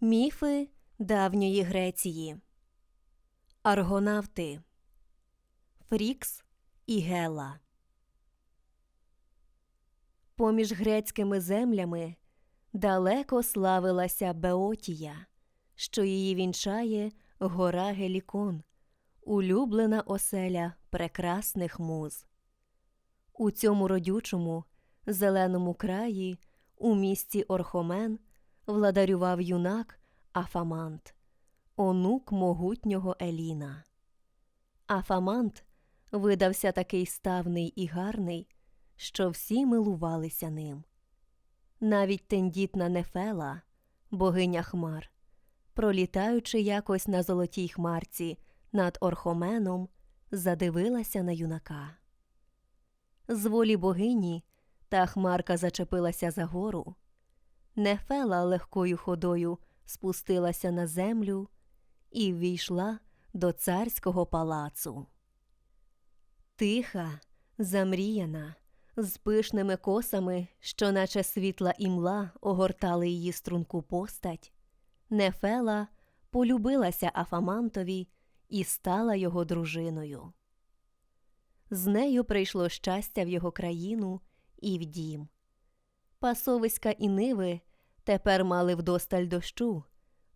Міфи давньої Греції. Аргонавти. Фрікс і Гела. Поміж грецькими землями далеко славилася Беотія, що її вінчає гора Гелікон, улюблена оселя прекрасних муз. У цьому родючому, зеленому краї, у місті Орхомен, владарював юнак Афамант, онук могутнього Еліна. Афамант видався такий ставний і гарний, що всі милувалися ним. Навіть тендітна Нефела, богиня хмар, пролітаючи якось на золотій хмарці над Орхоменом, задивилася на юнака. З волі богині та хмарка зачепилася за гору. Нефела легкою ходою спустилася на землю і ввійшла до царського палацу. Тиха, замріяна, з пишними косами, що, наче світла імла, огортали її струнку постать, Нефела полюбилася Афамантові і стала його дружиною. З нею прийшло щастя в його країну і в дім. Пасовиська і ниви тепер мали вдосталь дощу,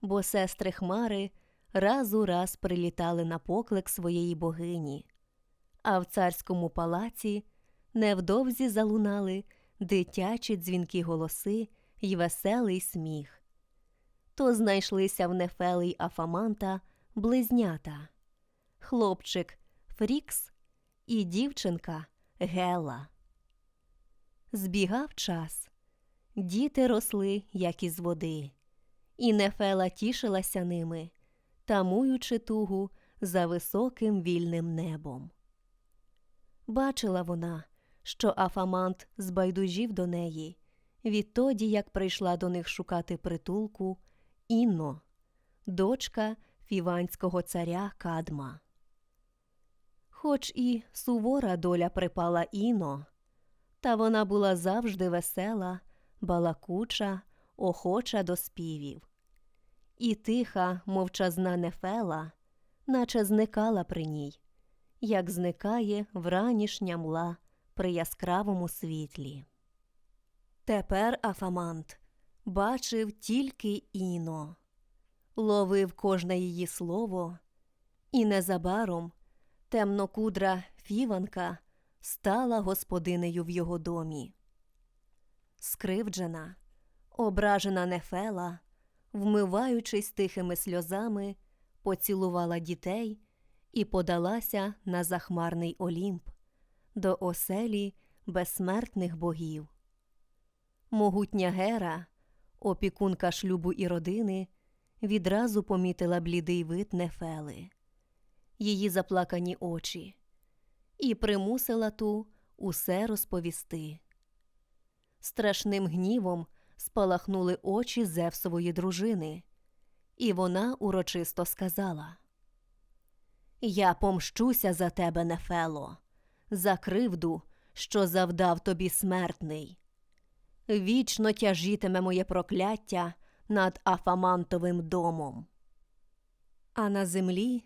бо сестри Хмари раз у раз прилітали на поклик своєї богині, а в царському палаці невдовзі залунали дитячі дзвінкі голоси й веселий сміх. То знайшлися в Нефели й Афаманта близнята хлопчик Фрікс і дівчинка Гела. Збігав час. Діти росли, як із води, і Нефела тішилася ними, тамуючи тугу за високим вільним небом. Бачила вона, що Афамант збайдужів до неї відтоді, як прийшла до них шукати притулку Інно, дочка фіванського царя Кадма. Хоч і сувора доля припала Іно, та вона була завжди весела, балакуча, охоча до співів. І тиха, мовчазна Нефела, наче зникала при ній, як зникає вранішня мла при яскравому світлі. Тепер Афамант бачив тільки Іно, ловив кожне її слово, і незабаром темнокудра фіванка стала господинею в його домі. Скривджена, ображена Нефела, вмиваючись тихими сльозами, поцілувала дітей і подалася на захмарний Олімп до оселі безсмертних богів. Могутня Гера, опікунка шлюбу і родини, відразу помітила блідий вид Нефели, її заплакані очі, і примусила ту усе розповісти. Страшним гнівом спалахнули очі Зевсової дружини, і вона урочисто сказала: Я помщуся за тебе, Нефело, за кривду, що завдав тобі смертний. Вічно тяжітиме моє прокляття над Афамантовим домом. А на землі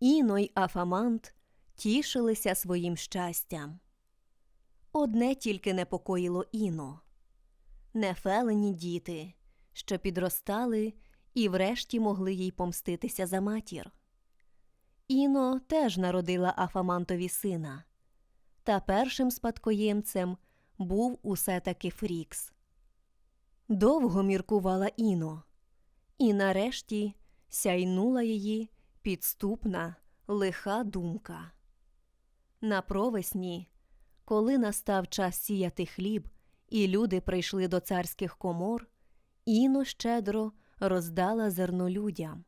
Іно й Афамант тішилися своїм щастям. Одне тільки непокоїло Іно нефелені діти, що підростали і врешті могли їй помститися за матір. Іно теж народила Афамантові сина, та першим спадкоємцем був усе таки Фрікс. Довго міркувала Іно, і нарешті сяйнула її підступна, лиха думка. На провесні, коли настав час сіяти хліб, і люди прийшли до царських комор, Іно щедро роздала зерно людям,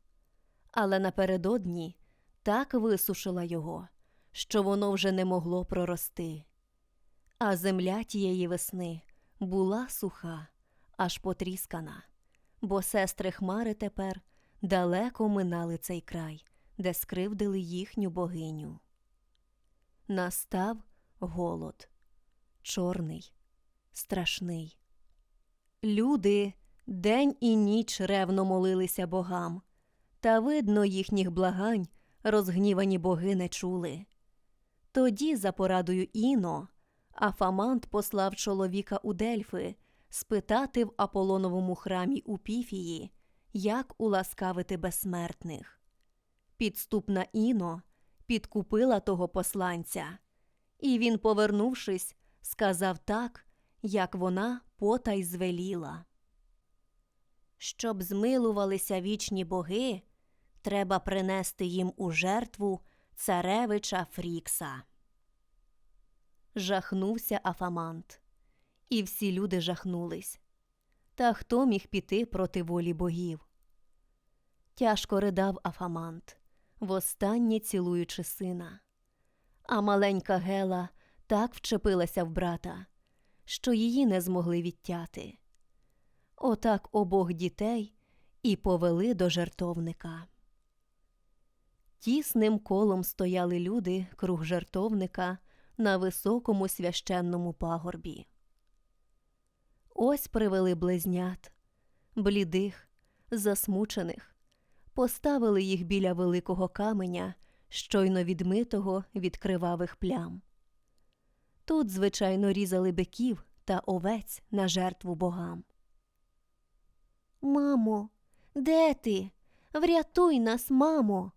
але напередодні так висушила його, що воно вже не могло прорости. А земля тієї весни була суха, аж потріскана, бо сестри Хмари тепер далеко минали цей край, де скривдили їхню богиню. Настав голод, чорний, страшний. Люди День і ніч ревно молилися богам, та видно їхніх благань розгнівані боги не чули. Тоді, за порадою Іно, Афамант послав чоловіка у Дельфи спитати в Аполоновому храмі у Піфії, як уласкавити безсмертних. Підступна Іно підкупила того посланця, і він, повернувшись, сказав так, як вона потай звеліла. Щоб змилувалися вічні боги, треба принести їм у жертву царевича Фрікса. Жахнувся Афамант, і всі люди жахнулись. Та хто міг піти проти волі богів? Тяжко ридав Афамант, востаннє цілуючи сина. А маленька Гела так вчепилася в брата, що її не змогли відтяти. Отак обох дітей і повели до жертовника. Тісним колом стояли люди круг жертовника на високому священному пагорбі. Ось привели близнят, блідих, засмучених, поставили їх біля великого каменя, щойно відмитого від кривавих плям. Тут, звичайно, різали биків та овець на жертву богам. Мамо, де ти? Врятуй нас, мамо.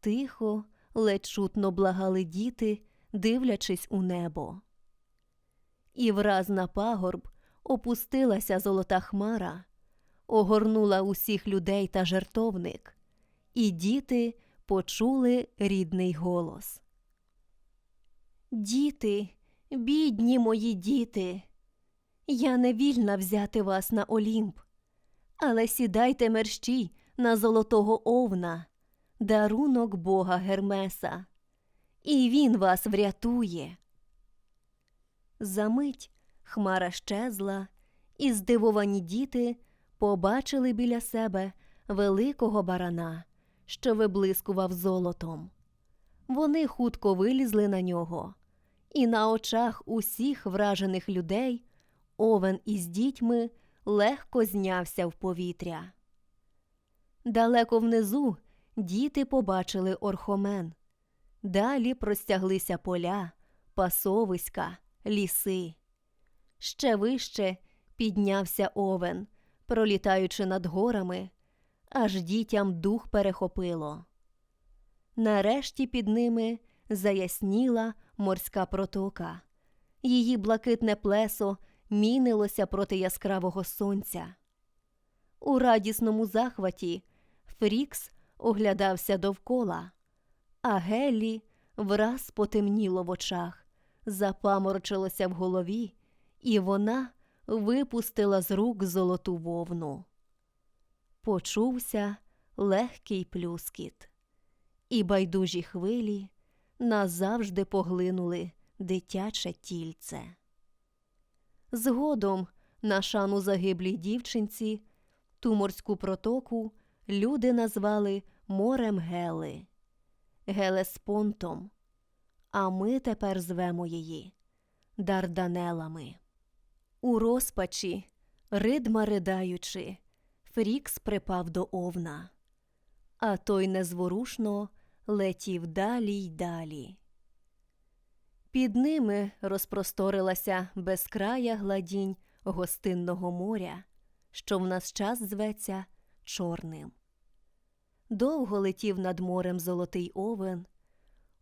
Тихо, ледь чутно благали діти, дивлячись у небо. І враз на пагорб опустилася золота хмара, огорнула усіх людей та жертовник, і діти почули рідний голос. Діти, бідні мої діти, я не вільна взяти вас на Олімп, але сідайте мерщій на золотого овна, дарунок бога Гермеса, і він вас врятує. Замить хмара щезла, і здивовані діти побачили біля себе великого барана, що виблискував золотом. Вони хутко вилізли на нього, і на очах усіх вражених людей овен із дітьми легко знявся в повітря. Далеко внизу діти побачили орхомен. Далі простяглися поля, пасовиська, ліси. Ще вище піднявся овен, пролітаючи над горами, аж дітям дух перехопило. Нарешті під ними заясніла морська протока. Її блакитне плесо мінилося проти яскравого сонця. У радісному захваті Фрікс оглядався довкола, а Геллі враз потемніло в очах, запаморочилося в голові, і вона випустила з рук золоту вовну. Почувся легкий плюскіт, і байдужі хвилі назавжди поглинули дитяче тільце. Згодом на шану загиблій дівчинці ту морську протоку люди назвали морем Гели, Гелеспонтом, а ми тепер звемо її Дарданелами. У розпачі, ридма ридаючи, Фрікс припав до овна, а той незворушно летів далі й далі. Під ними розпросторилася безкрая гладінь гостинного моря, що в нас час зветься Чорним. Довго летів над морем золотий овен,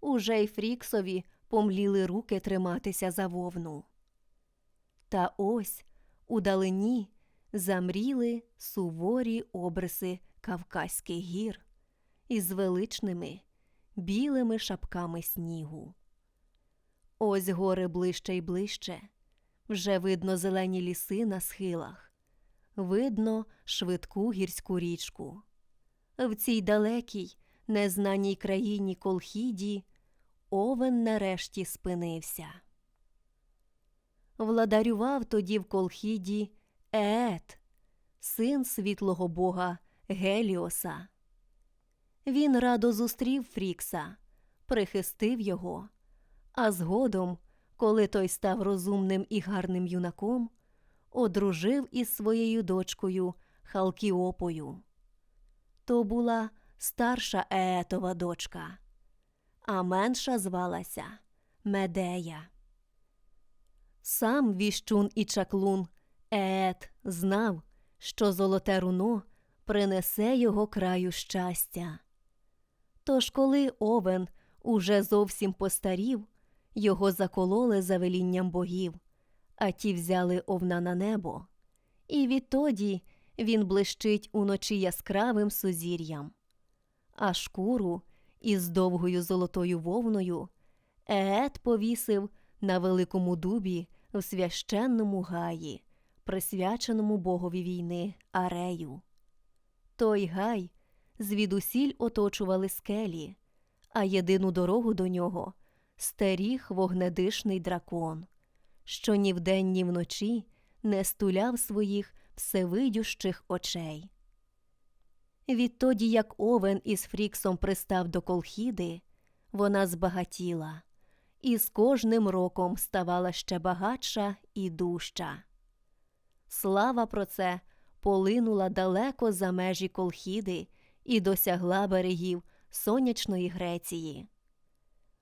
уже й Фріксові помліли руки триматися за вовну. Та ось удалині замріли суворі обриси Кавказьких гір із величними білими шапками снігу. Ось гори ближче й ближче, вже видно зелені ліси на схилах, видно швидку гірську річку. В цій далекій, незнаній країні Колхіді овен нарешті спинився. Владарював тоді в Колхіді Еет, син світлого бога Геліоса. Він радо зустрів Фрікса, прихистив його, а згодом, коли той став розумним і гарним юнаком, одружив із своєю дочкою Халкіопою. То була старша Еетова дочка, а менша звалася Медея. Сам віщун і чаклун Еет знав, що золоте руно принесе його краю щастя. Тож, коли овен уже зовсім постарів, його закололи за велінням богів, а ті взяли овна на небо. І відтоді він блищить уночі яскравим сузір'ям. А шкуру із довгою золотою вовною Еет повісив на великому дубі в священному гаї, присвяченому богові війни Арею. Той гай звідусіль оточували скелі, а єдину дорогу до нього стеріг вогнедишний дракон, що ні вдень, ні вночі не стуляв своїх всевидющих очей. Відтоді, як овен із Фріксом пристав до Колхіди, вона збагатіла, і з кожним роком ставала ще багатша і дужча. Слава про це полинула далеко за межі Колхіди і досягла берегів сонячної Греції.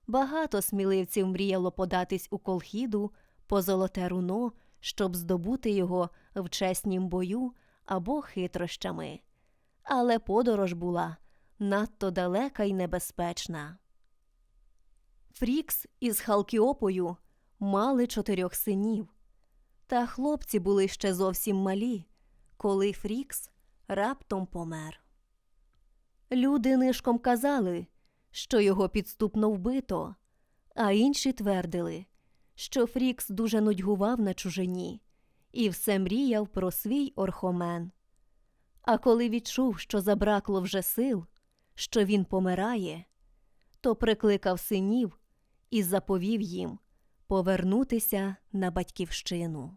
Багато сміливців мріяло податись у Колхіду по золоте руно, щоб здобути його в чеснім бою або хитрощами. Але подорож була надто далека й небезпечна. Фрікс із Халкіопою мали чотирьох синів, та хлопці були ще зовсім малі, коли Фрікс раптом помер. Люди нишком казали, що його підступно вбито, а інші твердили, що Фрікс дуже нудьгував на чужині і все мріяв про свій орхомен. А коли відчув, що забракло вже сил, що він помирає, то прикликав синів і заповів їм повернутися на батьківщину.